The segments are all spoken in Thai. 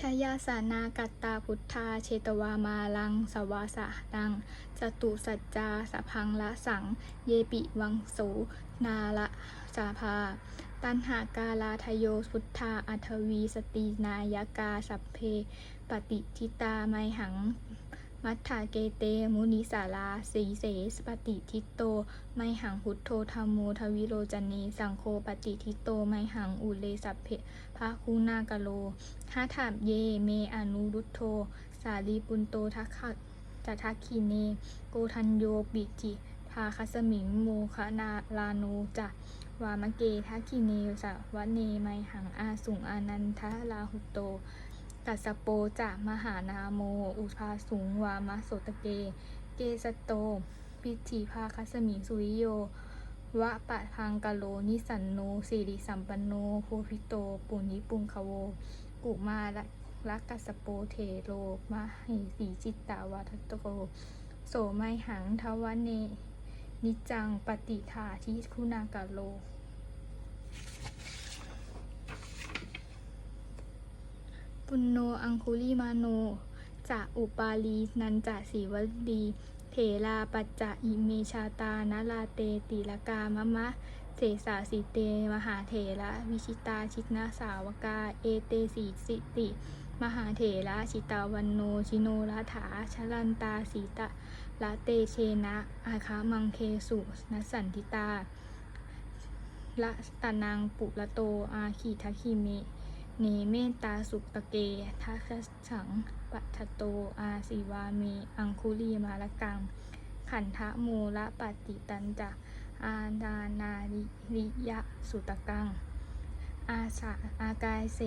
ชยาสานากัตตาพุทธา เชตวามาลัง สวาสะดัง จตุสัจจาสะพังละสัง เยปิวังสูนาละสาภา ตันหากาลาทโยพุทธา อัทวี สตินายกา สัพเพ ปฏิทิตาไมหัง มัทธาเกเต มุนิสาลาสีเสสปฏิทิโต ไมหังพุทโธธรรมโมทวิโรจเน สังโฆปฏิทิโต ไมหังอุเลสัพเพภาคูนากโลหาถามเย เมอนุรุตโธสาลีปุนโตทักขะจัทักคีเน โกทันโยบิจิทาคัสมิงโมคะนาลาโนจะวามเกทักคีเนสวะเนไมหังอาสุงอานันทะลาหุโต กัสโปจะมหานาโม อุภาสุงวามะโสตเก เกสโต ปิจิภาคัสมิงสุริโยวะปะพังกะโลนิสันโนสิริสัมปันโนโพธิโต ปุญญิปุงคโว กุมาละลักกัสโปเทโลมะหิสีจิตตาวาทัตโก โสไมหังทวเน นิจังปฏิฐาทิคุณากะโล ปุณโนอังคุลิมาโนจะอุปาลีนันจะสีวลีเถราปัจจะอิเมชาตานาลาเตติลกามะมะเสสาสิเต มหาเถระวิชิตาชิตนาสาวกา เอเตสีสิติ มหาเถระชิตาวันโนชิโนรัฐาชลันตาสีตะละเตเชนะ อาคามังเคสุนสันทิตาละตานังปุระโตอาขีทคิเมเนเมตตาสุตเกทัคสังปัทโตอาสิวาเมอังคุลีมาละกัง ขันทะโมละปฏิตันจะอาดานาริริยะสุตกัง อาสาอากายเส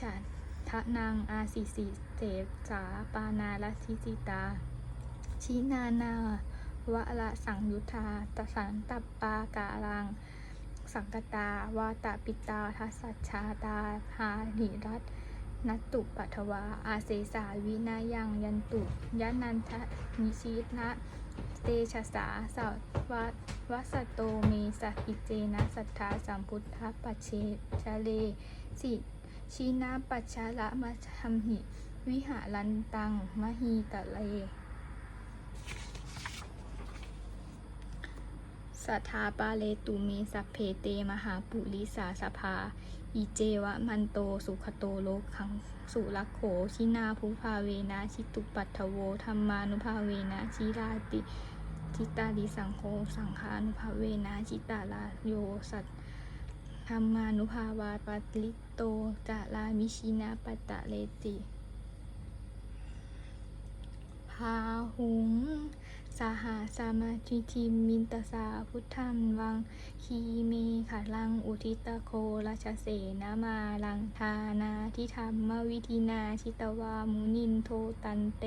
ฉันทะนังอาสิสิเสสาปานาลทิสิตา ชินานาวะละสังยุทธาตสันตัปปากาลัง สังกตาวาตาปิตาทัสสัชาตาหาหิรัตนัตตุปัทวา อาเสสาวินายังยันตุยะนันทะนิชินะ เตชะสาสาวัวัสโตเมสกิเจนะสัทธาสัมพุทธปัจเชชะเลสิชีนาปัจชาละมัชัมหิ วิหารันตังมหีตะเล สัทธาปาเลตุเมสัพเพเตมหาปุริสาสภา อิเจวะมันโตสุขโตโลกขังสุรักโขชินาภูภาเวนะชิตุปัทถโวธรรมานุภาเวนะชิราติจิตาดิสังโฆสังฆานุภาเวนะจิตาลาโยสัตธรรมานุภาวาปัตลิโตจะลามิชินาปตะเลติพาหุง สหาสามาธิทิมินตสาพุทธันวังคีเมขาลังอุทิตโคราชเสนามาลังทานาทิธรรมวิธินาชิตวามุนินโทตันเต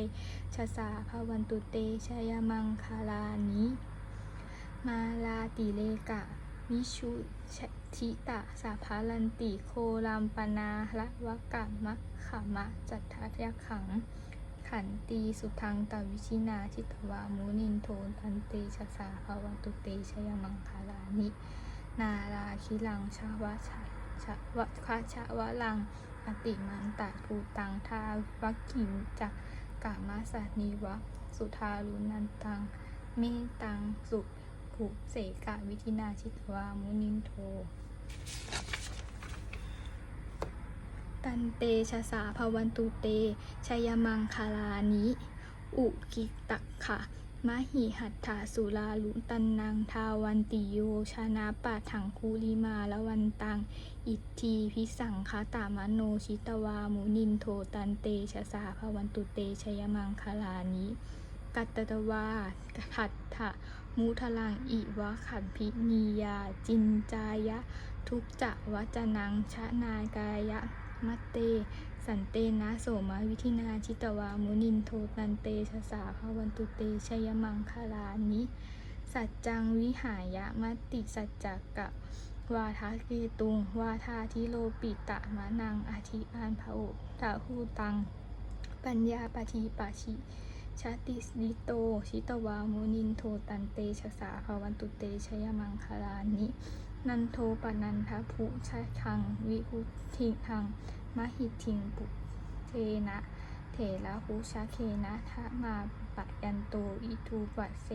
ชะสาภวันตุเตชยมังคาลานิมาลาติเลกะวิชุทิตะสาภาลันติโคลัมปนาละวะกะมะขามะจัตทัยขัง ขันตีสุทังตวิชินาชิตวามุนินโทตันเตชะสาภาวันตุเตชยมังคาลานิ นาราคิลังชาวะชะชะวะคาชะวะลังอติมันตะภูตังทาวกิมจักกามาสานิวะ สุทารุนันตัง เมตังสุภุเสกะวิธินาชิตวามุนินโท ตันเตชะสาภวันตุเตชยมังคาลานิ อุกิตักขะมหิหัตถาสุลาลุตันนังทาวันติโยชนะปะถังคูลิมาละวันตัง อิทธีพิสังคาตามโนชิตวามุนินโทตันเตชะสาภวันตุเตชยมังคาลานิ กัตตวาขัตถะมุทลังอิวะขันพินียา จินจายะ ทุกจะวจนังชะนากายะ มัตเต สันเตนะโสมวิธินาชิตวามุนินโทตันเตชะสาภวันตุเตชยมังคลานิสัจจังวิหายะมติสัจจกะวาทาเกตุง วาทาทิโลปิตะมะนังอาทิอานภอุตาหูตัง ปัญญาปทีปชิชาติสิโต ชิตวามุนินโทตันเตชะสาภวันตุเตชยมังคลานิ นันโทปนันทะภุชะทัง วิหุทิทัง มหิทิงปุนะ เถระภูชาเคนะทะมาปะยันโตอิทูปะเส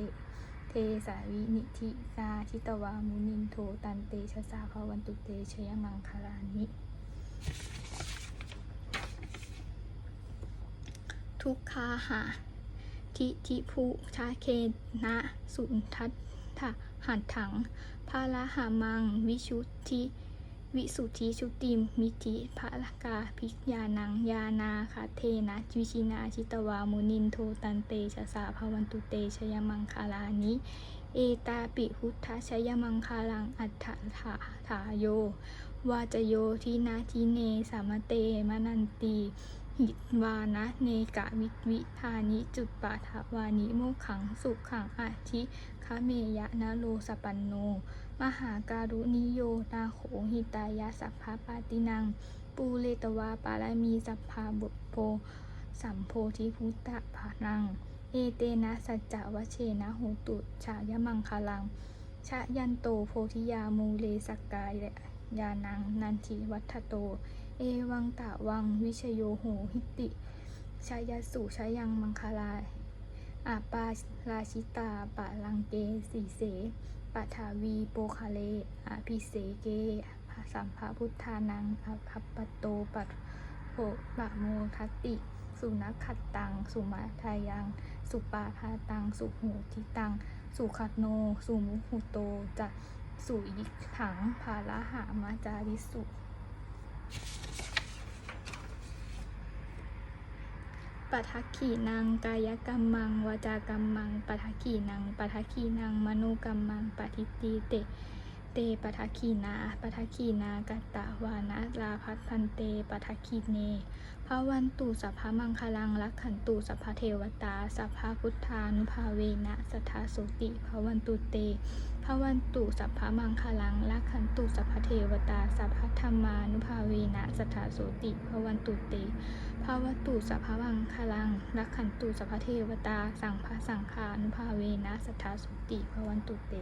เทสาวินิธินาทิตวามุนินโทตันเตชะสาภาวันตุเตชยมังคลานิทุกขาหาทิทิภูชาเคนะ สุนทัตถะ หันถังพาละหามัง วิชุทธิวิสุทธิชุติมมิธิภะลกาภิกยานัง ยานาคาเทนะวิชินาชิตวามุนินโทตันเตชะสาภาวันตุเตชยมังคาลานิเอตาปิพุทธชยมังคาลังอัฏฐถาถาโยวาจโยทินาทิเนสามเตมนันตี หิวานะเนกะวิวิธานิจุดปาทวานิโมขังสุขขังอาทิคะเมยะนะโลสปันโน มหาการุนิโยนาโขหิตายะสัพพะปาตินัง ปูเลตวาปารามีสัพพาบุโพสัมโพธิพุตตะภานัง เอเตนะสัจจวเชนะโหตุชายมังคลัง ชะยันโตโพธิยามูเลสกกายยานังนันทิวัฒโต เอวังตะวังวิชโยโหหิติชายสุชายังมังคลาอาปาราชิตาปะลังเกสีเสปัทาวีโปคาเลอาภิเสเกสัมภพุทธานังอภัปปโตปัตโภปะโมทติ สุนัขขัดตัง สุมาทายัง สุปาพาตัง สุหูทิตัง สุขัดโน สุมุหุโตจะสุยิถังภาละหามาจาริสุ ปะทักขีนางกายกรรมังวาจากรรมังปะทักขีนางปะทักขีนางมโนกรรมังปฏิตีเตเตปะทักขีนาปะทักขีนากัตตะวานะลาพัทพันเตปะทักขีเนภาวันตุสัพพะมังคลังรักขันตุสัพพเทวตาสัพพะพุทธานุภาเวนะสัทธาโสติภาวันตุเต ภาวันตุสัพพมังคลังรักขันตุสัพพเทวตา สัพพธรรมานุภาเวนะสัทธาโสติภาวันตุเตภาวตุสัพพวังคลังรักขันตุสัพพเทวตา สังภสังขานุภาเวนะสัทธาสุติภวันตุเต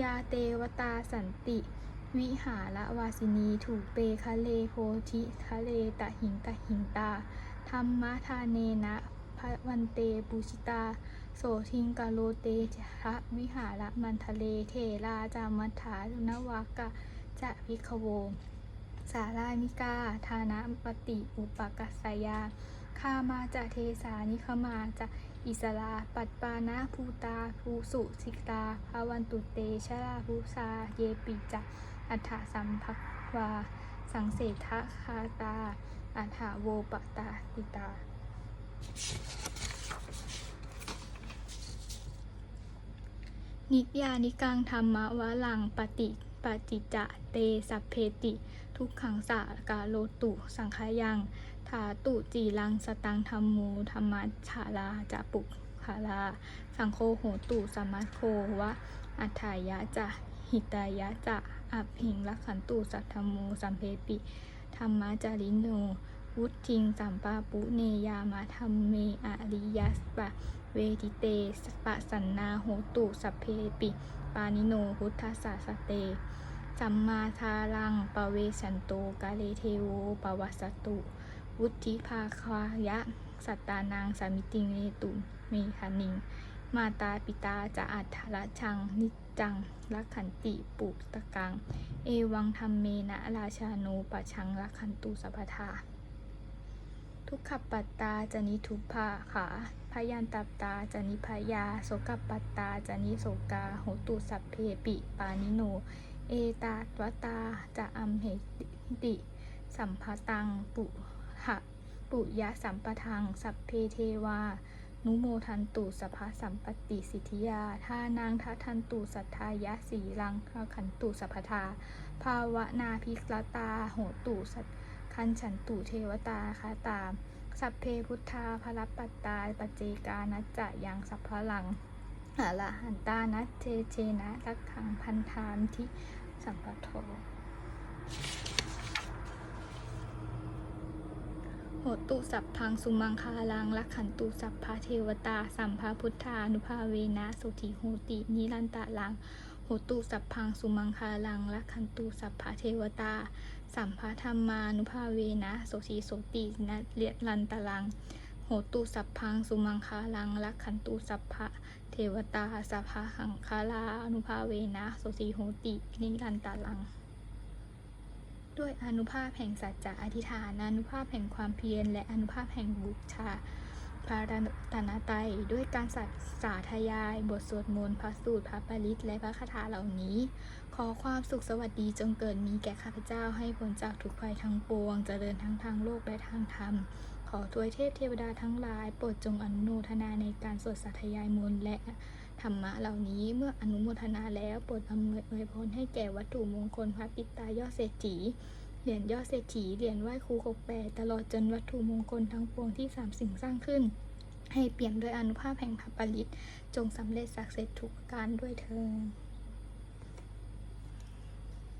ยาเตวตาสันติ วิหารวาสินีถูกเปคะเลโพธิคะเลตะหิงตะหิงตาธรรมทาเนนะพระวันเตปุชิตา โสทิงกาโลเตชะวิหารมันทะเลเทราจามัฏฐานวากะจะพิกขโว สารามิกาทานะปฏิอุปกัสยาคามาจะเทสานิคมาจะอิสลาปัตปานะภูตาภูสุสิกตาภาวันตุเตชะลาภูซาเยปิจะอัฏฐสัมภวา สังเสทะคาตาอัฏฐโวปตาติตา นิยานิกังธรรมวะลังปฏิปจิจะเตสัพเพติ ทุกขังสากาโลตุ สังขายังถาตุจีรังสตังธรรมูธรรมัชฉาลาจะปุกขาลา สังโฆโหตุสัมมัคโควะ อัฏฐายะจะหิตายะจะอัพหิงลักขันตุสัทธรรมูสัมเพปิธรรมะจาริโน วุทิงสัมปาปุเนยามาธรรมเมอริยัสปะเวทิเตสปะสันนาโหตุสัพเพปิ ปานิโนพุทธสสสเตสัมมาทารังปะเวสันโตกาเลเทโวปวัสตุ วุธิภาควายะ สัตตานางสามิติเมตุเมคานิง มาตาปิตาจะอัฏฐละชังนิจจังลักขันติปุตตะกัง เอวังธรรมเมนะราชาโนปะชังลักขันตุสัพพทา ทุกขปัตตาจนิทุพาขาพยันตัปตาจนิพยาโสกปัตตาจนิโสกาโหตุสัพเพปิปานิโน เอตาตวตาจะอัมเหติ สัมภตังปุหะปุยะสัมปทัง สัพเพเทวา นุโมทันตุสภาสัมปติสิทธิยาทานางทัทันตุสัทธายะสีรังขันตุสัพพทา ภาวนาภิกลตาโหตุสัต คันฉันตุเทวตาคาตาม สัพเพพุทธาภรปัตตาปเจกานัจจะยังสัพพลังอะระหันตานัจเจเจนะรักขังพันธามทิสัมปโทโหตุสัพพังสุมังคาลังลักขันตุสัพพะเทวตา สัมภาพุทธานุภาเวนะ สุธิโหติ นิรันตะลัง โหตุสัพพังสุมังคาลังลักขันตุสัพพะเทวตา สัมภธรรมานุภาเวนะโสสีโสตินะเลียลันตลัง โหตุสัพพังสุมังคาลังลักขันตุสัพพะเทวตาสัพพะหังคาลานุภาเวนะโสสีโหตินิรันตลัง ด้วยอนุภาพแห่งสัจจะอธิษฐานอนุภาพแห่งความเพียรและอนุภาพแห่งบูชา พระรัตนตรัยด้วยการสัตสาธยาย บทสวดมนต์พระสูตรพระปริตและพระคาถาเหล่านี้ ขอความสุขสวัสดีจงเกิดมีแก่ข้าพเจ้าให้พ้นจากทุกภัยทั้งปวงจเจริญทั้งทางโลกและทางธรรม ขอทวยเทพเทวดาทั้งหลาย โปรดจงอนุโมทนาในการสวดสาธยายมนต์และธรรมะเหล่านี้เมื่ออนุโมทนาแล้วโปรดอำนวยอวยพรให้แก่วัตถุมงคลพระปิตายอดเศรษฐี เหรียญยอดเศรษฐี เหรียญไหว้ครูหกแปดตลอดจนวัตถุมงคลทั้งปวงที่สามสิ่งสร้างขึ้น ให้เปี่ยมด้วยอนุภาพแห่งพระปริตจงสำเร็จสักเสร็จทุกการด้วยเธอ